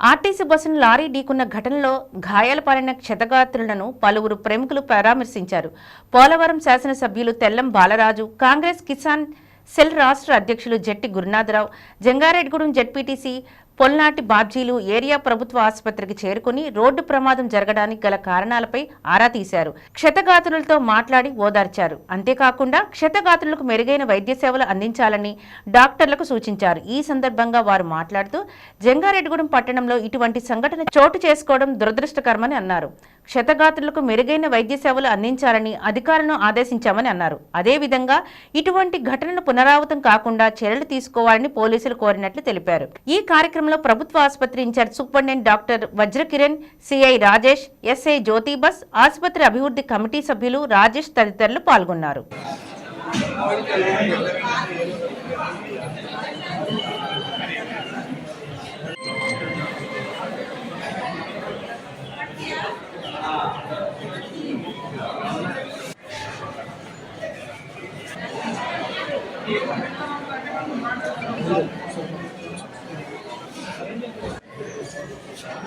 RTC బస్సును lorry ఢీకున్న ఘటనలో గాయాల పాలైన క్షతగాత్రులను పలువురు ప్రముఖులు పరామర్శించారు. పోలవరం శాసనసభ్యులు తెల్లం బాలరాజు కాంగ్రెస్ కిసాన్ సెల్ రాష్ట్ర అధ్యక్షులు జట్టి గురునాథరావు జంగారెడ్డిగూడెం జడ్పీటీసీ పొల్నాటి బాబ్జీలు ఏరియా ప్రభుత్వ ఆసుపత్రికి చేరుకుని రోడ్డు ప్రమాదం జరగడానికి గల కారణాలపై ఆరా తీశారు. క్షతగాత్రులతో మాట్లాడి ఓదార్చారు. అంతేకాకుండా క్షతగాత్రులకు మెరుగైన వైద్య సేవలు అందించాలని డాక్టర్లకు సూచించారు. ఈ సందర్భంగా వారు మాట్లాడుతూ జంగారెడ్డిగూడెం పట్టణంలో ఇటువంటి సంఘటన చోటు చేసుకోవడం దురదృష్టకరమని అన్నారు. క్షతగాత్రులకు మెరుగైన వైద్య సేవలు అందించాలని అధికారులను ఆదేశించామని అన్నారు. అదేవిధంగా ఇటువంటి ఘటనలు పునరావృతం కాకుండా చర్యలు తీసుకోవాలని పోలీసులు కోరినట్లు తెలిపారు. ఈ కార్యక్రమం కార్యక్రమంలో ప్రభుత్వ ఆసుపత్రి incharge superintendent doctor Vajrakiran CI Rajesh SI Jyothibas ఆసుపత్రి అభివృద్ధి కమిటీ సభ్యులు రాజేష్ తదితరులు పాల్గొన్నారు.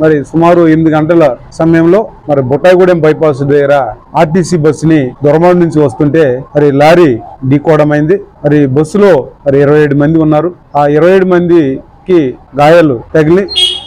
మరి సుమారు ఎనిమిది గంటల సమయంలో మరి బొట్టాయిగూడెం బైపాస్ దగ్గర ఆర్టీసీ బస్సుని దొరమాడు నుంచి వస్తుంటే మరి లారీ ఢీకోవడమైంది మరి బస్సులో మరి ఇరవై ఏడు మంది ఉన్నారు. ఆ ఇరవై ఏడు మందికి గాయాలు తగిలి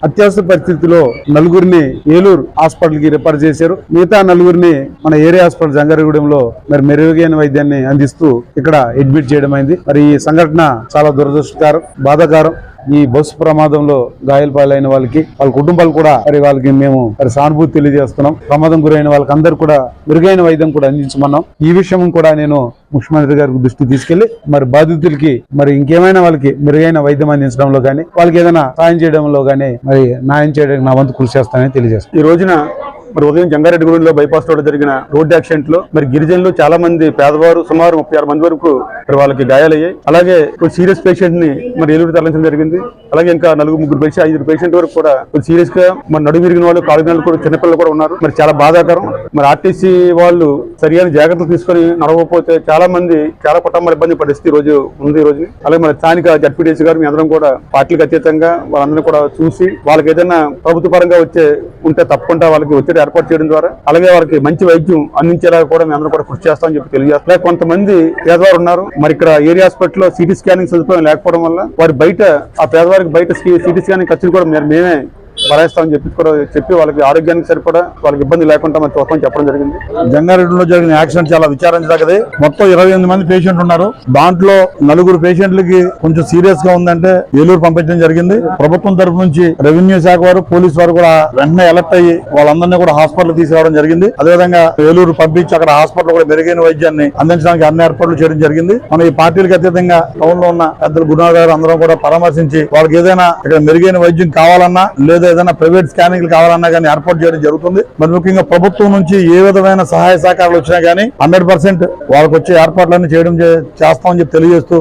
అత్యవసర పరిస్థితిలో నలుగురిని ఏలూరు హాస్పిటల్కి రిఫర్ చేశారు. మిగతా నలుగురిని మన ఏరియా హాస్పిటల్ జంగారెగూడెంలో మరి మెరుగైన వైద్యాన్ని అందిస్తూ ఇక్కడ అడ్మిట్ చేయడం అయింది. మరి ఈ సంఘటన చాలా దురదృష్టకరం బాధాకరం. ఈ బస్సు ప్రమాదంలో గాయాల పాలైన వాళ్ళకి వాళ్ళ కుటుంబాలు కూడా మరి వాళ్ళకి మేము మరి సానుభూతి తెలియజేస్తున్నాం. ప్రమాదం గురైన వాళ్ళకి అందరు కూడా మెరుగైన వైద్యం కూడా అందించమన్నాం. ఈ విషయం కూడా నేను ముఖ్యమంత్రి గారికి దృష్టికి తీసుకెళ్ళి మరి బాధితులకి మరి ఇంకేమైనా వాళ్ళకి మెరుగైన వైద్యం అందించడంలో కానీ వాళ్ళకి ఏదైనా సాయం చేయడంలో కానీ మరి న్యాయం చేయడానికి నా వంతు కృషి చేస్తానని తెలియజేస్తాను ఈ రోజున మరి ఉదయం జంగారెడ్డిగూడెంలో బైపాస్ రోడ్ జరిగిన రోడ్డు యాక్సిడెంట్లో మరి గిరిజనులు చాలా మంది పేదవారు సుమారు ముప్పై ఆరు మంది వరకు మరి వాళ్ళకి గాయాలయ్యాయి. అలాగే ఒక సీరియస్ పేషెంట్ని మరి ఏలూరు తరలించడం జరిగింది. అలాగే ఇంకా నలుగురు ముగ్గురు పేషెంట్ ఐదుగురు పేషెంట్ వరకు కూడా సీరియస్గా మరి నడుము విరిగిన వాళ్ళు కాలు వాళ్ళు కూడా చిన్నపిల్లలు కూడా ఉన్నారు. మరి చాలా బాధాకరం. మరి ఆర్టీసీ వాళ్ళు సరియైన జాగ్రత్తలు తీసుకొని నడవకపోతే చాలా మంది చాలా కుటుంబాలు ఇబ్బంది పరిస్థితి రోజు ఉంది ఈ రోజు. అలాగే మన స్థానిక జడ్పీటీసీ గారు మీ అందరం కూడా పార్టీలకు అతీతంగా వాళ్ళందరినీ కూడా చూసి వాళ్ళకి ఏదైనా ప్రభుత్వ పరంగా వచ్చే ఉంటే తప్పకుండా వాళ్ళకి వచ్చే ఒత్తిడి ఏర్పాటు చేయడం ద్వారా అలాగే వారికి మంచి వైద్యం అందించేలా కూడా మేము అందరూ కూడా కృషి చేస్తామని చెప్పి తెలియజేస్తాం కొంతమంది పేదవారు ఉన్నారు. మరి ఇక్కడ ఏరియా హాస్పిటల్లో సిటీ స్కానింగ్ సదుపాయం లేకపోవడం వల్ల వారి బయట ఆ పేదవారికి బయట సిటీ స్కానింగ్ ఖర్చులు కూడా మేమే మేమే చెప్పి కూడా చెప్పి వాళ్ళకి ఆరోగ్యానికి సరిపడా వాళ్ళకి ఇబ్బంది లేకుండా మరి చూస్తామని చెప్పడం జరిగింది. జంగారెడ్డిలో జరిగిన యాక్సిడెంట్ చాలా విచారించదగ్గది. మొత్తం ఇరవై ఎనిమిది మంది పేషెంట్ ఉన్నారు. దాంట్లో నలుగురు పేషెంట్లకి కొంచెం సీరియస్గా ఉందంటే ఏలూరు పంపించడం జరిగింది. ప్రభుత్వం తరపు నుంచి రెవెన్యూ శాఖ వారు పోలీస్ వారు కూడా వెంటనే అలర్ట్ అయ్యి వాళ్ళందరినీ కూడా హాస్పిటల్ తీసుకురావడం జరిగింది. అదేవిధంగా ఏలూరు పంపించి అక్కడ హాస్పిటల్ కూడా మెరుగైన వైద్యాన్ని అందించడానికి అన్ని ఏర్పాట్లు చేయడం జరిగింది. మన ఈ పార్టీలకు అతీతంగా టౌన్లో ఉన్న పెద్దలు గురునాథ్ గారు అందరం కూడా పరామర్శించి వాళ్ళకి ఏదైనా ఇక్కడ మెరుగైన వైద్యం కావాలన్నా లేదా ఏదైనా ప్రైవేట్ స్కానింగ్ కావాలన్నా కానీ ఏర్పాటు చేయడం జరుగుతుంది. మరి ముఖ్యంగా ప్రభుత్వం నుంచి ఏ విధమైన సహాయ సహకారాలు వచ్చినా కానీ హండ్రెడ్ పర్సెంట్ వాళ్ళకి వచ్చే ఏర్పాట్లన్నీ చేయడం చేస్తామని చెప్పి తెలియజేస్తూ